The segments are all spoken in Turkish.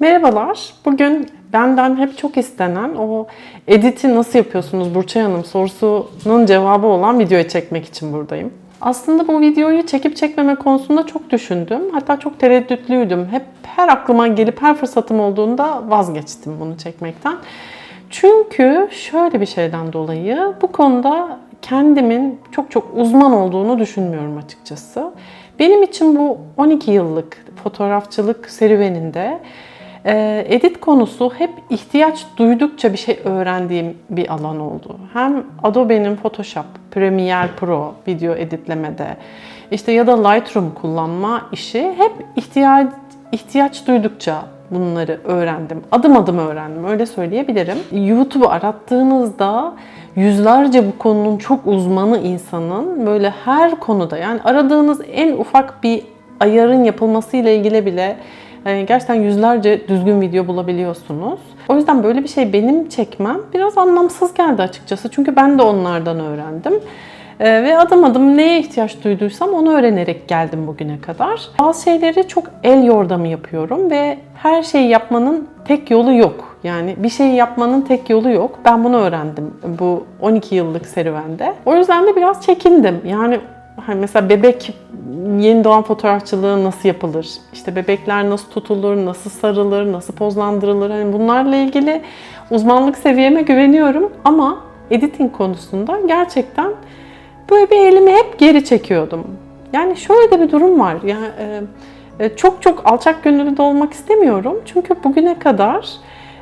Merhabalar. Bugün benden hep çok istenen o editi nasıl yapıyorsunuz Burçay Hanım sorusunun cevabı olan videoyu çekmek için buradayım. Aslında bu videoyu çekip çekmeme konusunda çok düşündüm. Hatta çok tereddütlüydüm. Hep her aklıma gelip her fırsatım olduğunda vazgeçtim bunu çekmekten. Çünkü şöyle bir şeyden dolayı bu konuda kendimin çok çok uzman olduğunu düşünmüyorum açıkçası. Benim için bu 12 yıllık fotoğrafçılık serüveninde edit konusu hep ihtiyaç duydukça bir şey öğrendiğim bir alan oldu. Hem Adobe'nin Photoshop, Premiere Pro video editlemede işte ya da Lightroom kullanma işi hep ihtiyaç ihtiyaç duydukça bunları öğrendim. Adım adım öğrendim öyle söyleyebilirim. YouTube'u arattığınızda yüzlerce bu konunun çok uzmanı insanın böyle her konuda yani aradığınız en ufak bir ayarın yapılmasıyla ilgili bile gerçekten yüzlerce düzgün video bulabiliyorsunuz. O yüzden böyle bir şey benim çekmem biraz anlamsız geldi açıkçası. Çünkü ben de onlardan öğrendim. Ee, ve adım adım neye ihtiyaç duyduysam onu öğrenerek geldim bugüne kadar. Bazı şeyleri çok el yordamı yapıyorum ve her şeyi yapmanın tek yolu yok. Yani bir şeyi yapmanın tek yolu yok. Ben bunu öğrendim bu 12 yıllık serüvende. O yüzden de biraz çekindim. Yani hani mesela bebek yeni doğan fotoğrafçılığı nasıl yapılır? İşte bebekler nasıl tutulur, nasıl sarılır, nasıl pozlandırılır? Hani bunlarla ilgili uzmanlık seviyeme güveniyorum ama editing konusunda gerçekten böyle bir elimi hep geri çekiyordum. Yani şöyle de bir durum var. Yani e, e, çok çok alçak gönüllü de olmak istemiyorum. Çünkü bugüne kadar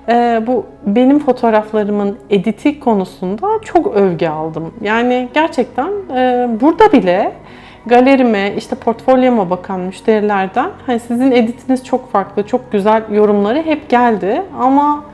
e, bu benim fotoğraflarımın editi konusunda çok övgü aldım. Yani gerçekten e, burada bile galerime, işte portfolyoma bakan müşterilerden hani sizin editiniz çok farklı, çok güzel yorumları hep geldi. Ama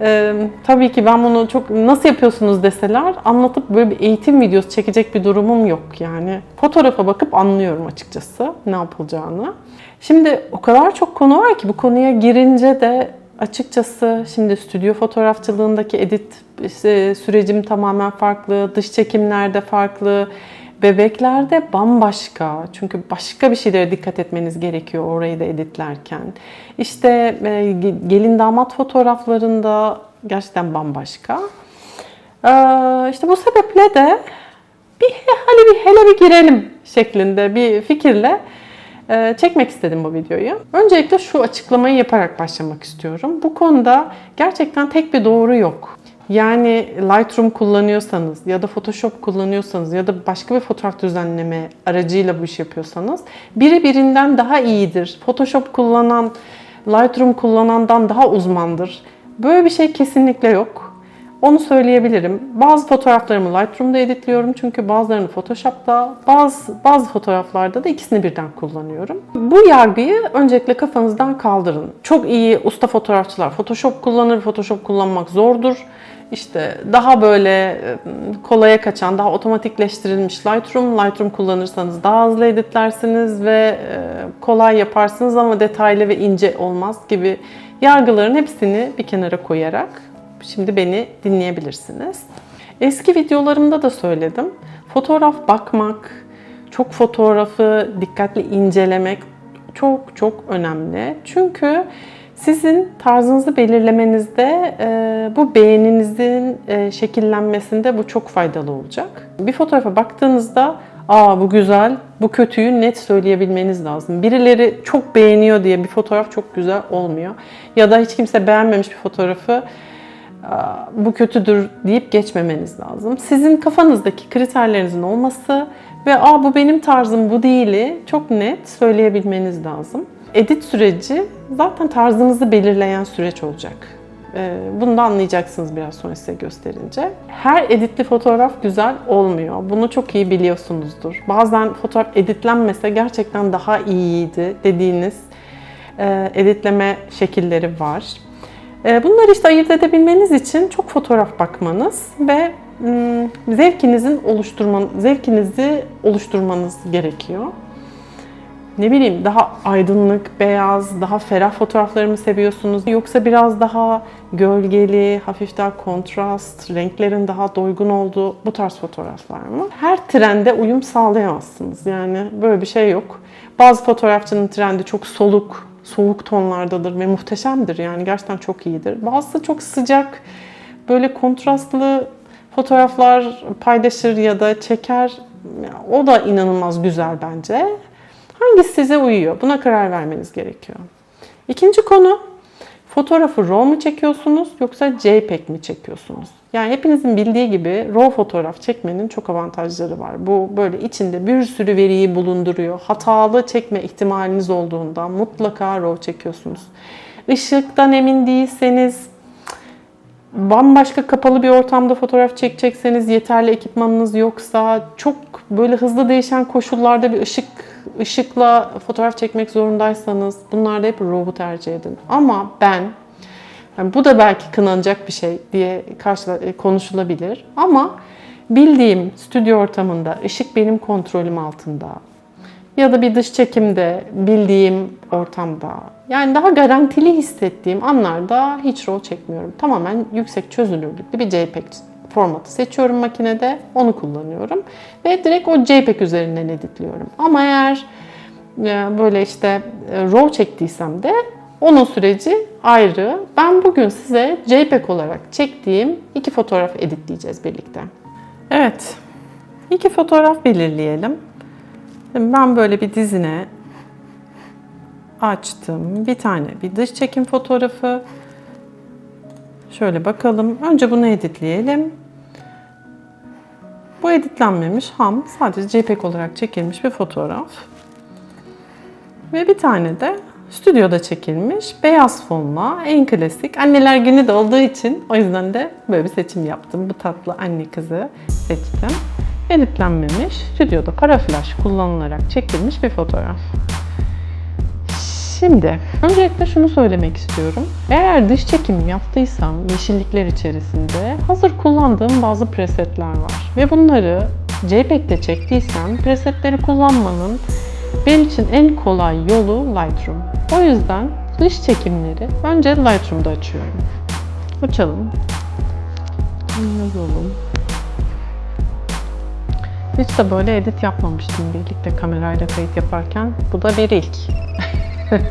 ee, tabii ki ben bunu çok nasıl yapıyorsunuz deseler anlatıp böyle bir eğitim videosu çekecek bir durumum yok yani. Fotoğrafa bakıp anlıyorum açıkçası ne yapılacağını. Şimdi o kadar çok konu var ki bu konuya girince de açıkçası şimdi stüdyo fotoğrafçılığındaki edit sürecim tamamen farklı, dış çekimlerde farklı. Bebeklerde bambaşka. Çünkü başka bir şeylere dikkat etmeniz gerekiyor orayı da editlerken. İşte e, gelin damat fotoğraflarında gerçekten bambaşka. İşte bu sebeple de bir hele bir hele bir girelim şeklinde bir fikirle e, çekmek istedim bu videoyu. Öncelikle şu açıklamayı yaparak başlamak istiyorum. Bu konuda gerçekten tek bir doğru yok. Yani Lightroom kullanıyorsanız ya da Photoshop kullanıyorsanız ya da başka bir fotoğraf düzenleme aracıyla bu iş yapıyorsanız biri birinden daha iyidir. Photoshop kullanan Lightroom kullanandan daha uzmandır. Böyle bir şey kesinlikle yok. Onu söyleyebilirim. Bazı fotoğraflarımı Lightroom'da editliyorum çünkü bazılarını Photoshop'ta, bazı bazı fotoğraflarda da ikisini birden kullanıyorum. Bu yargıyı öncelikle kafanızdan kaldırın. Çok iyi usta fotoğrafçılar Photoshop kullanır, Photoshop kullanmak zordur. İşte daha böyle kolaya kaçan, daha otomatikleştirilmiş Lightroom. Lightroom kullanırsanız daha hızlı editlersiniz ve kolay yaparsınız ama detaylı ve ince olmaz gibi yargıların hepsini bir kenara koyarak şimdi beni dinleyebilirsiniz. Eski videolarımda da söyledim. Fotoğraf bakmak, çok fotoğrafı dikkatli incelemek çok çok önemli. Çünkü sizin tarzınızı belirlemenizde e, bu beğeninizin e, şekillenmesinde bu çok faydalı olacak. Bir fotoğrafa baktığınızda aa bu güzel, bu kötüyü net söyleyebilmeniz lazım. Birileri çok beğeniyor diye bir fotoğraf çok güzel olmuyor. Ya da hiç kimse beğenmemiş bir fotoğrafı bu kötüdür deyip geçmemeniz lazım. Sizin kafanızdaki kriterlerinizin olması ve aa bu benim tarzım bu değili çok net söyleyebilmeniz lazım. Edit süreci zaten tarzınızı belirleyen süreç olacak. Bunu da anlayacaksınız biraz sonra size gösterince. Her editli fotoğraf güzel olmuyor. Bunu çok iyi biliyorsunuzdur. Bazen fotoğraf editlenmese gerçekten daha iyiydi dediğiniz editleme şekilleri var. Bunları işte ayırt edebilmeniz için çok fotoğraf bakmanız ve zevkinizin oluşturman, zevkinizi oluşturmanız gerekiyor. Ne bileyim daha aydınlık, beyaz, daha ferah fotoğraflarımı seviyorsunuz yoksa biraz daha gölgeli, hafif daha kontrast, renklerin daha doygun olduğu bu tarz fotoğraflar mı? Her trende uyum sağlayamazsınız. Yani böyle bir şey yok. Bazı fotoğrafçının trendi çok soluk, soğuk tonlardadır ve muhteşemdir. Yani gerçekten çok iyidir. Bazısı çok sıcak, böyle kontrastlı fotoğraflar paylaşır ya da çeker. O da inanılmaz güzel bence. Hangisi size uyuyor? Buna karar vermeniz gerekiyor. İkinci konu fotoğrafı RAW mu çekiyorsunuz yoksa JPEG mi çekiyorsunuz? Yani hepinizin bildiği gibi RAW fotoğraf çekmenin çok avantajları var. Bu böyle içinde bir sürü veriyi bulunduruyor. Hatalı çekme ihtimaliniz olduğunda mutlaka RAW çekiyorsunuz. Işıktan emin değilseniz bambaşka kapalı bir ortamda fotoğraf çekecekseniz yeterli ekipmanınız yoksa çok böyle hızlı değişen koşullarda bir ışık ışıkla fotoğraf çekmek zorundaysanız bunlarda hep RAW'u tercih edin. Ama ben yani bu da belki kınanacak bir şey diye karşıla, konuşulabilir ama bildiğim stüdyo ortamında ışık benim kontrolüm altında ya da bir dış çekimde bildiğim ortamda yani daha garantili hissettiğim anlarda hiç RAW çekmiyorum. Tamamen yüksek çözünürlüklü bir JPEG formatı seçiyorum makinede. Onu kullanıyorum. Ve direkt o JPEG üzerinden editliyorum. Ama eğer e, böyle işte e, RAW çektiysem de onun süreci ayrı. Ben bugün size JPEG olarak çektiğim iki fotoğraf editleyeceğiz birlikte. Evet. iki fotoğraf belirleyelim. Ben böyle bir dizine açtım. Bir tane bir dış çekim fotoğrafı. Şöyle bakalım. Önce bunu editleyelim. Bu editlenmemiş ham sadece JPEG olarak çekilmiş bir fotoğraf. Ve bir tane de stüdyoda çekilmiş beyaz fonla en klasik. Anneler günü de olduğu için o yüzden de böyle bir seçim yaptım. Bu tatlı anne kızı seçtim. Editlenmemiş, stüdyoda para flash kullanılarak çekilmiş bir fotoğraf. Şimdi öncelikle şunu söylemek istiyorum. Eğer dış çekim yaptıysam yeşillikler içerisinde hazır kullandığım bazı presetler var. Ve bunları JPEG'de çektiysem presetleri kullanmanın benim için en kolay yolu Lightroom. O yüzden dış çekimleri önce Lightroom'da açıyorum. Açalım. Yazalım. Hiç de böyle edit yapmamıştım birlikte kamerayla kayıt yaparken. Bu da bir ilk.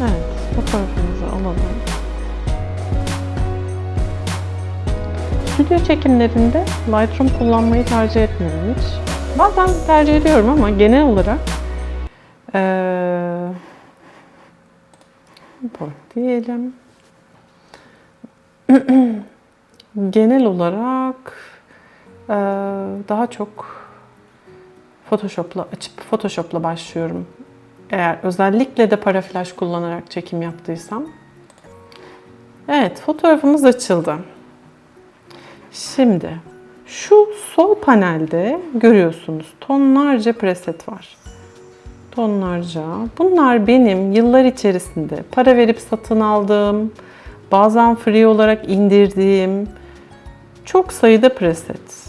evet, fotoğrafımızı alalım. Stüdyo çekimlerinde Lightroom kullanmayı tercih etmiyorum hiç. Bazen tercih ediyorum ama genel olarak ee, diyelim. genel olarak ee, daha çok Photoshop'la açıp Photoshop'la başlıyorum. Eğer özellikle de para kullanarak çekim yaptıysam. Evet, fotoğrafımız açıldı. Şimdi şu sol panelde görüyorsunuz tonlarca preset var. Tonlarca. Bunlar benim yıllar içerisinde para verip satın aldığım, bazen free olarak indirdiğim çok sayıda preset.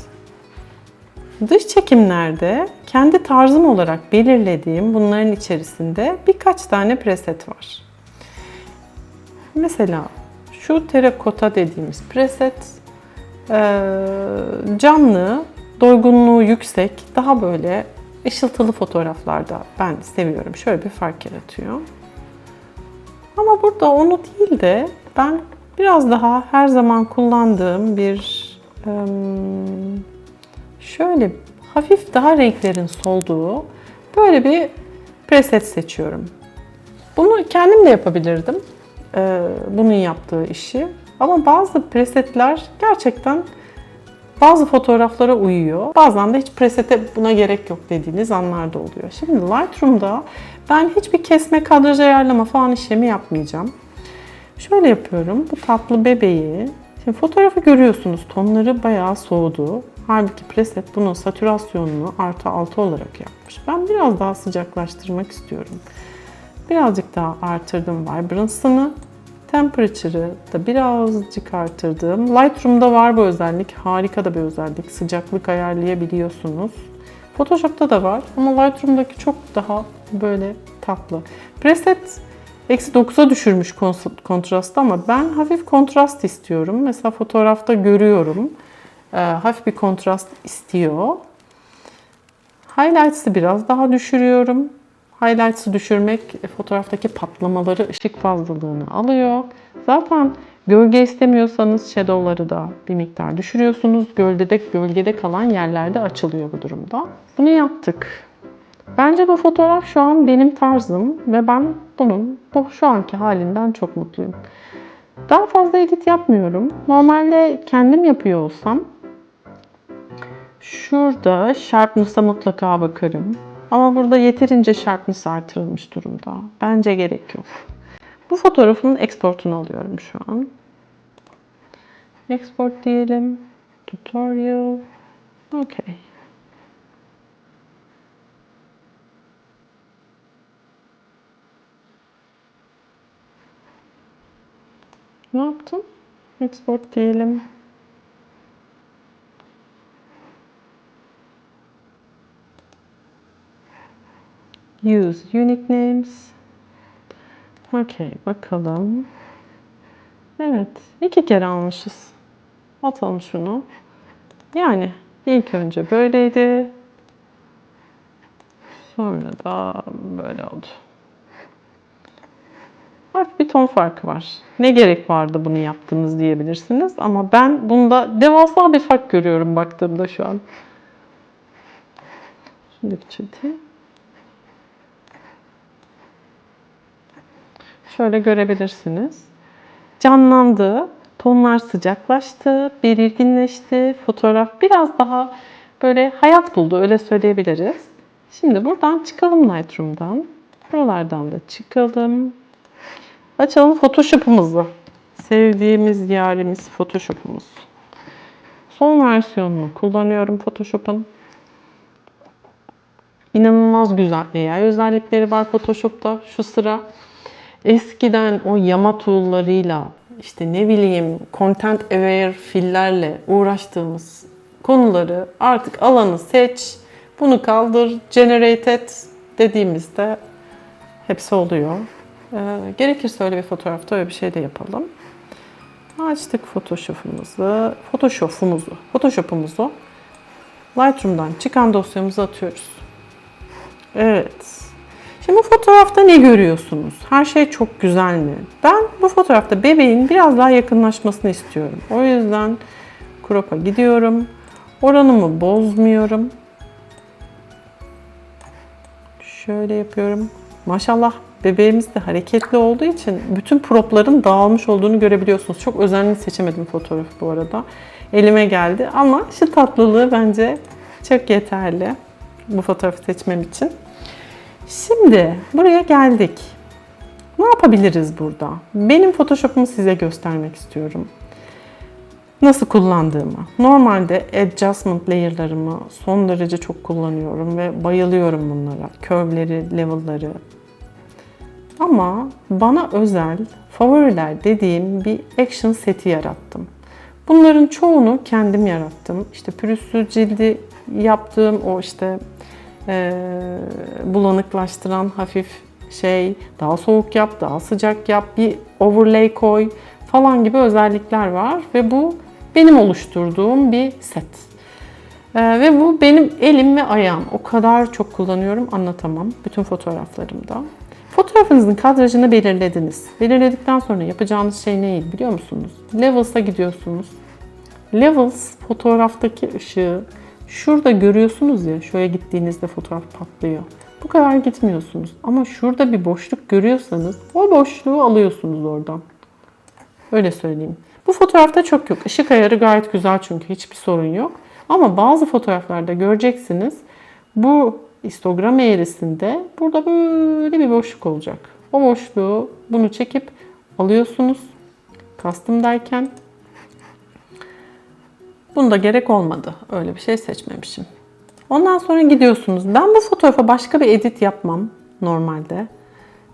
Dış çekimlerde kendi tarzım olarak belirlediğim bunların içerisinde birkaç tane preset var. Mesela şu terakota dediğimiz preset canlı, doygunluğu yüksek, daha böyle ışıltılı fotoğraflarda ben seviyorum. Şöyle bir fark yaratıyor. Ama burada onu değil de ben biraz daha her zaman kullandığım bir şöyle hafif daha renklerin solduğu böyle bir preset seçiyorum. Bunu kendim de yapabilirdim. Bunun yaptığı işi. Ama bazı presetler gerçekten bazı fotoğraflara uyuyor. Bazen de hiç presete buna gerek yok dediğiniz anlarda oluyor. Şimdi Lightroom'da ben hiçbir kesme, kadraj ayarlama falan işlemi yapmayacağım. Şöyle yapıyorum. Bu tatlı bebeği. Şimdi fotoğrafı görüyorsunuz. Tonları bayağı soğudu. Halbuki preset bunun satürasyonunu artı 6 olarak yapmış. Ben biraz daha sıcaklaştırmak istiyorum. Birazcık daha artırdım vibrance'ını. Temperature'ı da birazcık artırdım. Lightroom'da var bu özellik. Harika da bir özellik. Sıcaklık ayarlayabiliyorsunuz. Photoshop'ta da var ama Lightroom'daki çok daha böyle tatlı. Preset Eksi 9'a düşürmüş kontrastı ama ben hafif kontrast istiyorum. Mesela fotoğrafta görüyorum. Hafif bir kontrast istiyor. Highlights'ı biraz daha düşürüyorum. Highlights'ı düşürmek e, fotoğraftaki patlamaları, ışık fazlalığını alıyor. Zaten gölge istemiyorsanız shadow'ları da bir miktar düşürüyorsunuz. Gölgede, gölgede kalan yerlerde açılıyor bu durumda. Bunu yaptık. Bence bu fotoğraf şu an benim tarzım ve ben bunun bu şu anki halinden çok mutluyum. Daha fazla edit yapmıyorum. Normalde kendim yapıyor olsam şurada sharpness'a mutlaka bakarım. Ama burada yeterince sharpness artırılmış durumda. Bence gerek yok. Bu fotoğrafın exportunu alıyorum şu an. Export diyelim. Tutorial. Okay. Ne yaptım? Export diyelim. Use unique names. Okey, bakalım. Evet, iki kere almışız. Atalım şunu. Yani ilk önce böyleydi. Sonra da böyle oldu. Hafif bir ton farkı var. Ne gerek vardı bunu yaptığınız diyebilirsiniz. Ama ben bunda devasa bir fark görüyorum baktığımda şu an. Şimdi çete. Şöyle görebilirsiniz. Canlandı. Tonlar sıcaklaştı, belirginleşti. Fotoğraf biraz daha böyle hayat buldu öyle söyleyebiliriz. Şimdi buradan çıkalım Lightroom'dan. Buralardan da çıkalım. Açalım Photoshop'umuzu. Sevdiğimiz yarimiz Photoshop'umuz. Son versiyonunu kullanıyorum Photoshop'un. İnanılmaz güzel AI özellikleri var Photoshop'ta şu sıra. Eskiden o yama tool'larıyla işte ne bileyim content aware fillerle uğraştığımız konuları artık alanı seç, bunu kaldır, generate et dediğimizde hepsi oluyor. Ee, gerekirse öyle bir fotoğrafta öyle bir şey de yapalım. Açtık Photoshop'umuzu, Photoshop'umuzu, Photoshop'umuzu Lightroom'dan çıkan dosyamıza atıyoruz. Evet. Şimdi bu fotoğrafta ne görüyorsunuz? Her şey çok güzel mi? Ben bu fotoğrafta bebeğin biraz daha yakınlaşmasını istiyorum. O yüzden crop'a gidiyorum. Oranımı bozmuyorum. Şöyle yapıyorum. Maşallah bebeğimiz de hareketli olduğu için bütün propların dağılmış olduğunu görebiliyorsunuz. Çok özenli seçemedim fotoğrafı bu arada. Elime geldi ama şu tatlılığı bence çok yeterli bu fotoğrafı seçmem için. Şimdi buraya geldik. Ne yapabiliriz burada? Benim Photoshop'umu size göstermek istiyorum. Nasıl kullandığımı. Normalde adjustment layer'larımı son derece çok kullanıyorum ve bayılıyorum bunlara. Curve'leri, level'ları. Ama bana özel favoriler dediğim bir action seti yarattım. Bunların çoğunu kendim yarattım. İşte pürüzsüz cildi yaptığım o işte e, bulanıklaştıran hafif şey, daha soğuk yap, daha sıcak yap, bir overlay koy falan gibi özellikler var ve bu benim oluşturduğum bir set. E, ve bu benim elim ve ayağım. O kadar çok kullanıyorum anlatamam bütün fotoğraflarımda. Fotoğrafınızın kadrajını belirlediniz. Belirledikten sonra yapacağınız şey neydi biliyor musunuz? Levels'a gidiyorsunuz. Levels fotoğraftaki ışığı Şurada görüyorsunuz ya, şöyle gittiğinizde fotoğraf patlıyor. Bu kadar gitmiyorsunuz. Ama şurada bir boşluk görüyorsanız o boşluğu alıyorsunuz oradan. Öyle söyleyeyim. Bu fotoğrafta çok yok. Işık ayarı gayet güzel çünkü hiçbir sorun yok. Ama bazı fotoğraflarda göreceksiniz. Bu histogram eğrisinde burada böyle bir boşluk olacak. O boşluğu bunu çekip alıyorsunuz. Custom derken Bunda gerek olmadı. Öyle bir şey seçmemişim. Ondan sonra gidiyorsunuz. Ben bu fotoğrafa başka bir edit yapmam normalde.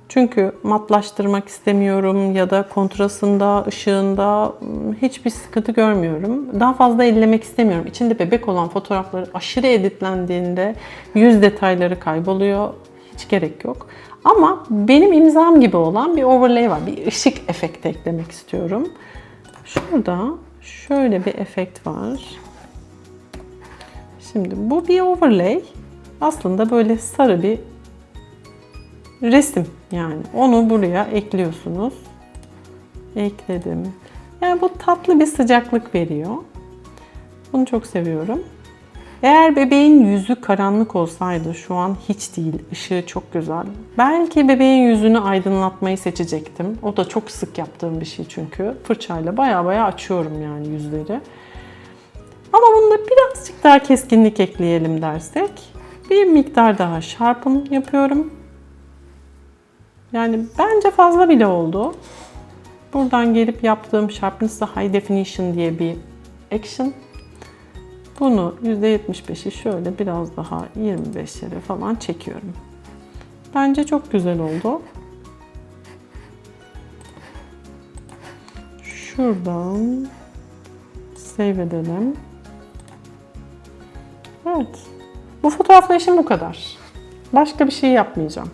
Çünkü matlaştırmak istemiyorum ya da kontrasında, ışığında hiçbir sıkıntı görmüyorum. Daha fazla ellemek istemiyorum. İçinde bebek olan fotoğrafları aşırı editlendiğinde yüz detayları kayboluyor. Hiç gerek yok. Ama benim imzam gibi olan bir overlay var. Bir ışık efekti eklemek istiyorum. Şurada şöyle bir efekt var. Şimdi bu bir overlay. Aslında böyle sarı bir resim yani. Onu buraya ekliyorsunuz. Ekledim. Yani bu tatlı bir sıcaklık veriyor. Bunu çok seviyorum. Eğer bebeğin yüzü karanlık olsaydı şu an hiç değil. Işığı çok güzel. Belki bebeğin yüzünü aydınlatmayı seçecektim. O da çok sık yaptığım bir şey çünkü. Fırçayla baya baya açıyorum yani yüzleri. Ama bunda birazcık daha keskinlik ekleyelim dersek bir miktar daha sharpen yapıyorum. Yani bence fazla bile oldu. Buradan gelip yaptığım Sharpness High Definition diye bir action. Bunu %75'i şöyle biraz daha 25'lere falan çekiyorum. Bence çok güzel oldu. Şuradan save edelim. Evet. Bu fotoğrafla işim bu kadar. Başka bir şey yapmayacağım.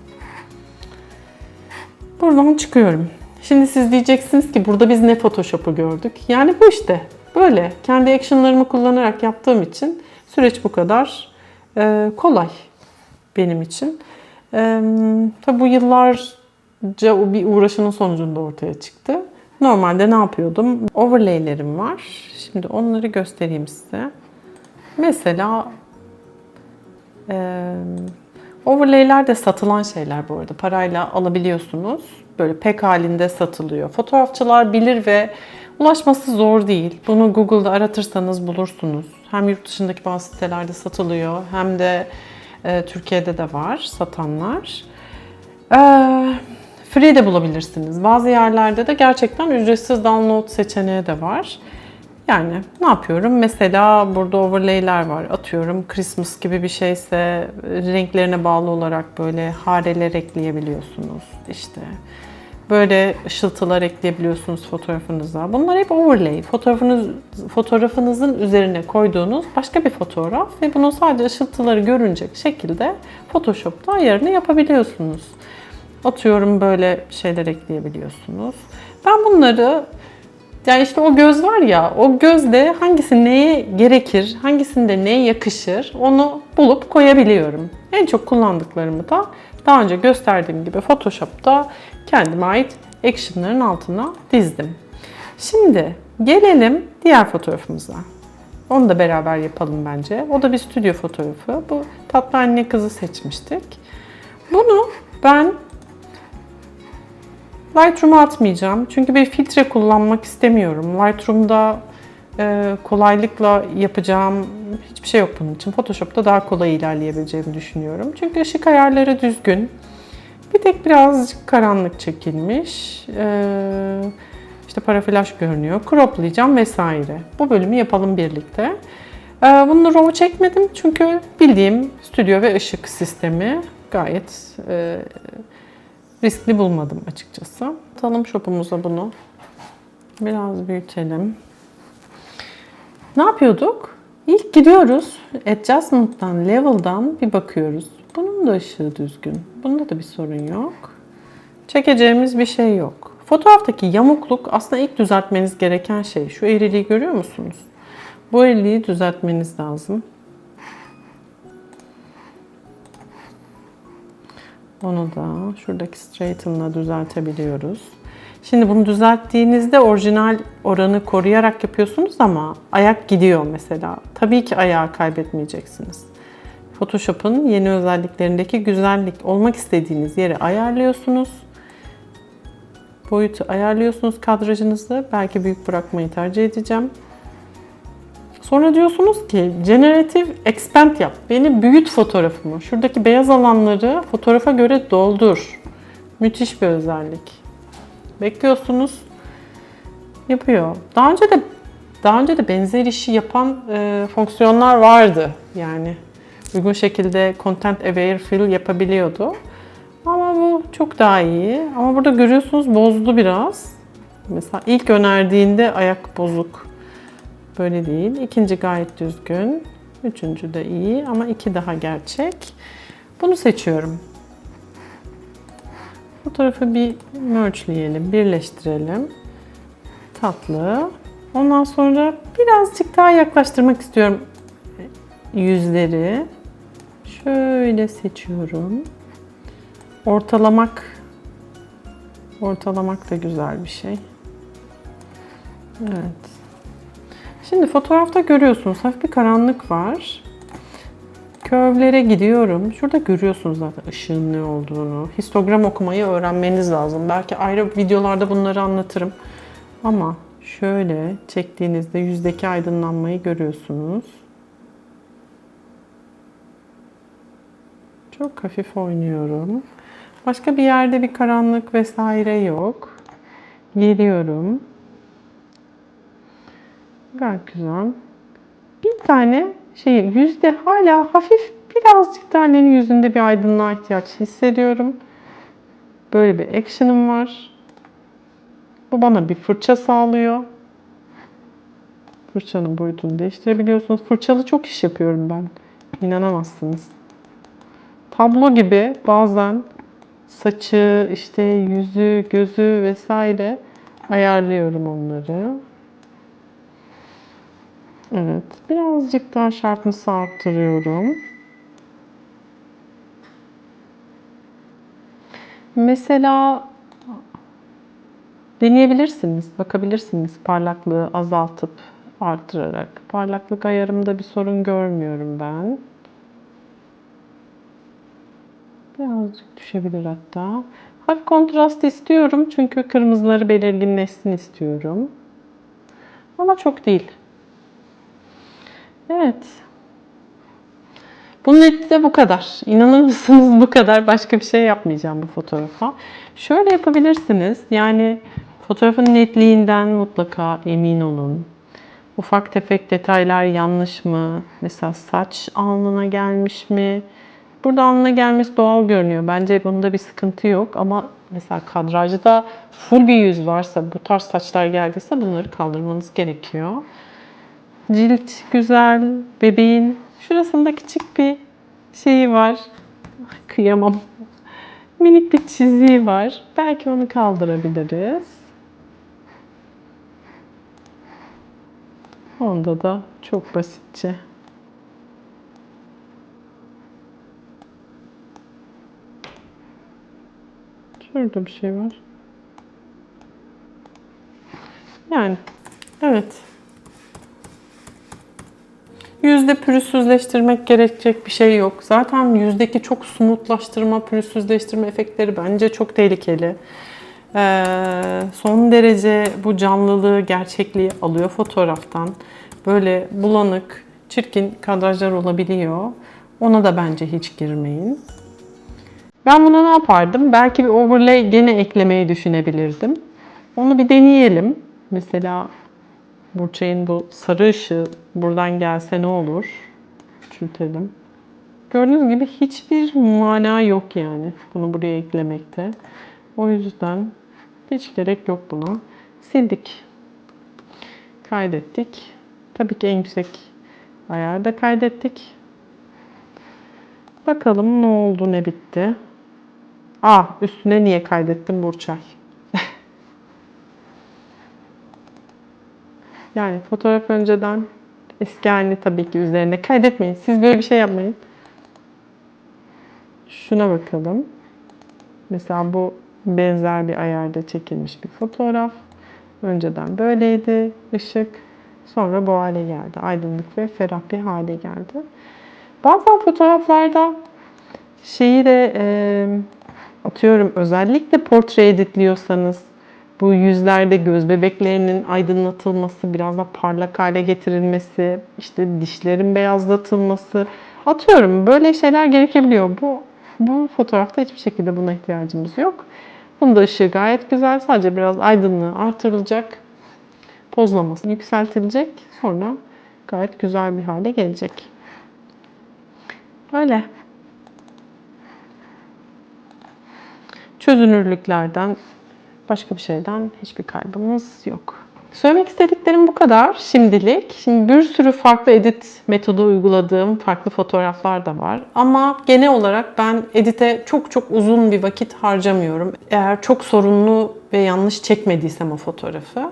Buradan çıkıyorum. Şimdi siz diyeceksiniz ki burada biz ne Photoshop'u gördük? Yani bu işte. Böyle. Kendi action'larımı kullanarak yaptığım için süreç bu kadar e, kolay benim için. E, tabi bu yıllarca bir uğraşının sonucunda ortaya çıktı. Normalde ne yapıyordum? Overlay'lerim var. Şimdi onları göstereyim size. Mesela e, overlay'ler de satılan şeyler bu arada. Parayla alabiliyorsunuz. Böyle pek halinde satılıyor. Fotoğrafçılar bilir ve ulaşması zor değil. Bunu Google'da aratırsanız bulursunuz. Hem yurt dışındaki bazı sitelerde satılıyor hem de e, Türkiye'de de var satanlar. E, free de bulabilirsiniz. Bazı yerlerde de gerçekten ücretsiz download seçeneği de var. Yani ne yapıyorum? Mesela burada overlay'ler var. Atıyorum Christmas gibi bir şeyse renklerine bağlı olarak böyle hareler ekleyebiliyorsunuz. İşte böyle ışıltılar ekleyebiliyorsunuz fotoğrafınıza. Bunlar hep overlay. Fotoğrafınız, fotoğrafınızın üzerine koyduğunuz başka bir fotoğraf ve bunu sadece ışıltıları görünecek şekilde Photoshop'ta ayarını yapabiliyorsunuz. Atıyorum böyle şeyler ekleyebiliyorsunuz. Ben bunları yani işte o göz var ya, o gözde hangisi neye gerekir, hangisinde neye yakışır onu bulup koyabiliyorum. En çok kullandıklarımı da daha önce gösterdiğim gibi Photoshop'ta kendime ait action'ların altına dizdim. Şimdi gelelim diğer fotoğrafımıza. Onu da beraber yapalım bence. O da bir stüdyo fotoğrafı. Bu tatlı anne kızı seçmiştik. Bunu ben Lightroom'a atmayacağım. Çünkü bir filtre kullanmak istemiyorum. Lightroom'da e, kolaylıkla yapacağım hiçbir şey yok bunun için. Photoshop'ta daha kolay ilerleyebileceğimi düşünüyorum. Çünkü ışık ayarları düzgün. Bir tek birazcık karanlık çekilmiş. E, işte paraflash görünüyor. Croplayacağım vesaire. Bu bölümü yapalım birlikte. Bunu RAW çekmedim çünkü bildiğim stüdyo ve ışık sistemi gayet riskli bulmadım açıkçası. Atalım shopumuza bunu. Biraz büyütelim. Ne yapıyorduk? İlk gidiyoruz. Adjustment'tan, level'dan bir bakıyoruz. Bunun da ışığı düzgün. Bunda da bir sorun yok. Çekeceğimiz bir şey yok. Fotoğraftaki yamukluk aslında ilk düzeltmeniz gereken şey. Şu eğriliği görüyor musunuz? Bu eğriliği düzeltmeniz lazım. Onu da şuradaki straighten'la düzeltebiliyoruz. Şimdi bunu düzelttiğinizde orijinal oranı koruyarak yapıyorsunuz ama ayak gidiyor mesela. Tabii ki ayağı kaybetmeyeceksiniz. Photoshop'un yeni özelliklerindeki güzellik olmak istediğiniz yeri ayarlıyorsunuz. Boyutu ayarlıyorsunuz kadrajınızı. Belki büyük bırakmayı tercih edeceğim. Sonra diyorsunuz ki Generative Expand yap. Beni büyüt fotoğrafımı. Şuradaki beyaz alanları fotoğrafa göre doldur. Müthiş bir özellik. Bekliyorsunuz. Yapıyor. Daha önce de daha önce de benzer işi yapan e, fonksiyonlar vardı. Yani uygun şekilde Content Aware Fill yapabiliyordu. Ama bu çok daha iyi. Ama burada görüyorsunuz bozdu biraz. Mesela ilk önerdiğinde ayak bozuk. Böyle değil. İkinci gayet düzgün. Üçüncü de iyi ama iki daha gerçek. Bunu seçiyorum. Fotoğrafı bir merchleyelim, birleştirelim. Tatlı. Ondan sonra birazcık daha yaklaştırmak istiyorum yüzleri. Şöyle seçiyorum. Ortalamak ortalamak da güzel bir şey. Evet. Şimdi fotoğrafta görüyorsunuz hafif bir karanlık var. Curve'lere gidiyorum. Şurada görüyorsunuz zaten ışığın ne olduğunu. Histogram okumayı öğrenmeniz lazım. Belki ayrı videolarda bunları anlatırım. Ama şöyle çektiğinizde yüzdeki aydınlanmayı görüyorsunuz. Çok hafif oynuyorum. Başka bir yerde bir karanlık vesaire yok. Geliyorum. Gayet güzel. Bir tane şey yüzde hala hafif birazcık da yüzünde bir aydınlığa ihtiyaç hissediyorum. Böyle bir action'ım var. Bu bana bir fırça sağlıyor. Fırçanın boyutunu değiştirebiliyorsunuz. Fırçalı çok iş yapıyorum ben. İnanamazsınız. Tablo gibi bazen saçı, işte yüzü, gözü vesaire ayarlıyorum onları. Evet, birazcık daha sharpness'ı arttırıyorum. Mesela deneyebilirsiniz, bakabilirsiniz parlaklığı azaltıp arttırarak. Parlaklık ayarımda bir sorun görmüyorum ben. Birazcık düşebilir hatta. Hafif kontrast istiyorum çünkü kırmızıları belirginleşsin istiyorum. Ama çok değil. Evet. Bunun neti de bu kadar. İnanır mısınız bu kadar. Başka bir şey yapmayacağım bu fotoğrafa. Şöyle yapabilirsiniz. Yani fotoğrafın netliğinden mutlaka emin olun. Ufak tefek detaylar yanlış mı? Mesela saç alnına gelmiş mi? Burada alnına gelmesi doğal görünüyor. Bence bunda bir sıkıntı yok. Ama mesela kadrajda full bir yüz varsa, bu tarz saçlar geldiyse bunları kaldırmanız gerekiyor. Cilt güzel, bebeğin şurasında küçük bir şeyi var. Kıyamam. Minik bir çiziği var. Belki onu kaldırabiliriz. Onda da çok basitçe. Şurada bir şey var. Yani evet. Yüzde pürüzsüzleştirmek gerekecek bir şey yok. Zaten yüzdeki çok smoothlaştırma, pürüzsüzleştirme efektleri bence çok tehlikeli. Ee, son derece bu canlılığı, gerçekliği alıyor fotoğraftan. Böyle bulanık, çirkin kadrajlar olabiliyor. Ona da bence hiç girmeyin. Ben buna ne yapardım? Belki bir overlay gene eklemeyi düşünebilirdim. Onu bir deneyelim. Mesela Burçay'ın bu sarı ışığı buradan gelse ne olur? Küçültelim. Gördüğünüz gibi hiçbir mana yok yani bunu buraya eklemekte. O yüzden hiç gerek yok buna. Sildik. Kaydettik. Tabii ki en yüksek ayarda kaydettik. Bakalım ne oldu ne bitti. Aa üstüne niye kaydettim Burçay? Yani fotoğraf önceden eski halini tabii ki üzerine kaydetmeyin. Siz böyle bir şey yapmayın. Şuna bakalım. Mesela bu benzer bir ayarda çekilmiş bir fotoğraf. Önceden böyleydi ışık. Sonra bu hale geldi. Aydınlık ve ferah bir hale geldi. Bazen fotoğraflarda şeyi de e, atıyorum özellikle portre editliyorsanız bu yüzlerde göz bebeklerinin aydınlatılması, biraz da parlak hale getirilmesi, işte dişlerin beyazlatılması. Atıyorum böyle şeyler gerekebiliyor. Bu bu fotoğrafta hiçbir şekilde buna ihtiyacımız yok. Bunda ışığı gayet güzel. Sadece biraz aydınlığı artırılacak. Pozlaması yükseltilecek. Sonra gayet güzel bir hale gelecek. Öyle. Çözünürlüklerden başka bir şeyden hiçbir kaybımız yok. Söylemek istediklerim bu kadar şimdilik. Şimdi bir sürü farklı edit metodu uyguladığım farklı fotoğraflar da var. Ama genel olarak ben edite çok çok uzun bir vakit harcamıyorum. Eğer çok sorunlu ve yanlış çekmediysem o fotoğrafı.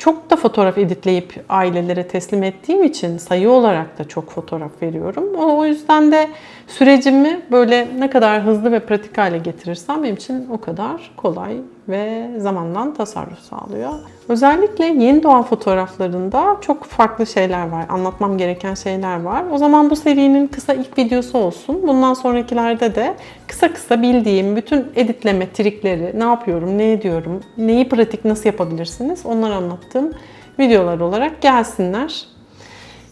Çok da fotoğraf editleyip ailelere teslim ettiğim için sayı olarak da çok fotoğraf veriyorum. O, yüzden de sürecimi böyle ne kadar hızlı ve pratik hale getirirsem benim için o kadar kolay ve zamandan tasarruf sağlıyor. Özellikle yeni doğan fotoğraflarında çok farklı şeyler var. Anlatmam gereken şeyler var. O zaman bu serinin kısa ilk videosu olsun. Bundan sonrakilerde de kısa kısa bildiğim bütün editleme trikleri, ne yapıyorum, ne ediyorum, neyi pratik nasıl yapabilirsiniz onları anlattığım videolar olarak gelsinler.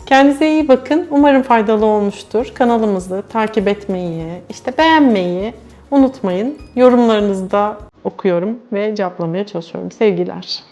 Kendinize iyi bakın. Umarım faydalı olmuştur. Kanalımızı takip etmeyi, işte beğenmeyi unutmayın. Yorumlarınızı da okuyorum ve cevaplamaya çalışıyorum. Sevgiler.